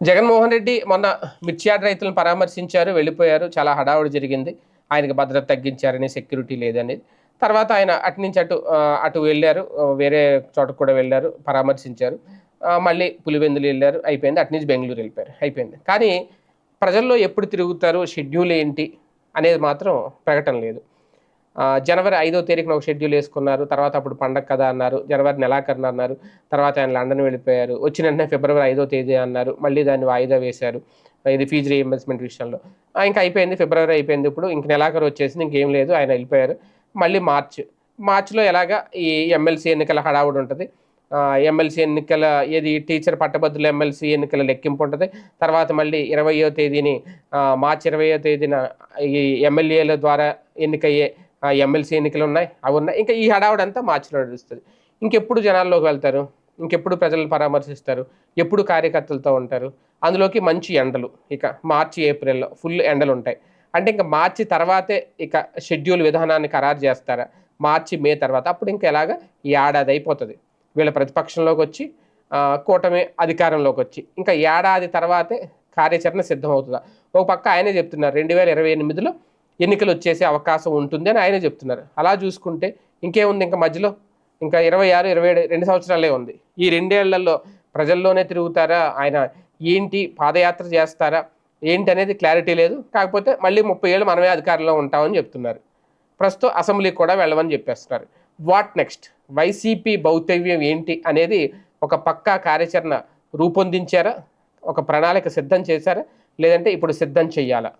జగన్మోహన్ రెడ్డి మొన్న మిర్చియాడ్ రైతులను పరామర్శించారు వెళ్ళిపోయారు. చాలా హడావుడి జరిగింది. ఆయనకి భద్రత తగ్గించారని సెక్యూరిటీ లేదనేది. తర్వాత ఆయన అటు నుంచి అటు అటు వెళ్ళారు. వేరే చోటకు కూడా వెళ్ళారు పరామర్శించారు. మళ్ళీ పులివెందులు వెళ్ళారు. అయిపోయింది. అటు నుంచి బెంగళూరు వెళ్ళిపోయారు. అయిపోయింది. కానీ ప్రజల్లో ఎప్పుడు తిరుగుతారు షెడ్యూల్ ఏంటి అనేది మాత్రం ప్రకటన లేదు. జనవరి ఐదో తారీఖున ఒక షెడ్యూల్ వేసుకున్నారు. తర్వాత అప్పుడు పండగ కదా అన్నారు. జనవరి నెలాఖరున అన్నారు. తర్వాత ఆయన లండన్ వెళ్ళిపోయారు. వచ్చిన వెంటనే ఫిబ్రవరి ఐదో తేదీ అన్నారు. మళ్ళీ దాన్ని వాయిదా వేశారు. ఇది ఫీజు రీఎంబర్స్మెంట్ విషయంలో. ఇంకా అయిపోయింది. ఫిబ్రవరి అయిపోయింది. ఇప్పుడు ఇంక నెలాఖరు వచ్చేసింది. ఇంకేం లేదు. ఆయన వెళ్ళిపోయారు. మళ్ళీ మార్చ్. మార్చిలో ఎలాగా ఈ ఎమ్మెల్సీ ఎన్నికల హడావుడి ఉంటుంది. ఎమ్మెల్సీ ఎన్నికల ఏది టీచర్ పట్టభద్రుల ఎమ్మెల్సీ ఎన్నికల లెక్కింపు ఉంటుంది. తర్వాత మళ్ళీ ఇరవయో తేదీని మార్చ్ మార్చి ఇరవయో తేదీన ఈ ఎమ్మెల్యేల ద్వారా ఎన్నికయ్యే ఎమ్మెల్సీ ఎన్నికలు ఉన్నాయి అవి ఉన్నాయి. ఇంకా ఈ హడావుడంతా మార్చిలో నడుస్తుంది. ఇంకెప్పుడు జనాల్లోకి వెళ్తారు? ఇంకెప్పుడు ప్రజలను పరామర్శిస్తారు? ఎప్పుడు కార్యకర్తలతో ఉంటారు? అందులోకి మంచి ఎండలు. ఇక మార్చి ఏప్రిల్లో ఫుల్ ఎండలు ఉంటాయి. అంటే ఇంకా మార్చి తర్వాతే ఇక షెడ్యూల్ విధానాన్ని ఖరారు చేస్తారా? మార్చి మే తర్వాత. అప్పుడు ఇంకా ఎలాగ ఏడాది అయిపోతుంది. వీళ్ళ ప్రతిపక్షంలోకి వచ్చి కూటమి అధికారంలోకి వచ్చి. ఇంకా ఏడాది తర్వాతే కార్యాచరణ సిద్ధమవుతుందా? ఒక పక్క ఆయనే చెప్తున్నారు రెండు వేల ఇరవై ఎనిమిదిలో ఎన్నికలు వచ్చేసే అవకాశం ఉంటుంది అని ఆయనే చెప్తున్నారు. అలా చూసుకుంటే ఇంకేముంది ఇంకా మధ్యలో? ఇంకా ఇరవై ఆరు ఇరవై ఏడు రెండు సంవత్సరాలే ఉంది. ఈ రెండేళ్ళలో ప్రజల్లోనే తిరుగుతారా? ఆయన ఏంటి? పాదయాత్ర చేస్తారా? ఏంటి అనేది క్లారిటీ లేదు. కాకపోతే మళ్ళీ ముప్పై ఏళ్ళు మనమే అధికారంలో ఉంటామని చెప్తున్నారు. ప్రస్తుతం అసెంబ్లీకి కూడా వెళ్ళమని చెప్పేస్తున్నారు. What next? వైసీపీ భౌతవ్యం ఏంటి అనేది ఒక పక్కా కార్యాచరణ రూపొందించారా? ఒక ప్రణాళిక సిద్ధం చేశారా? లేదంటే ఇప్పుడు సిద్ధం చెయ్యాలా?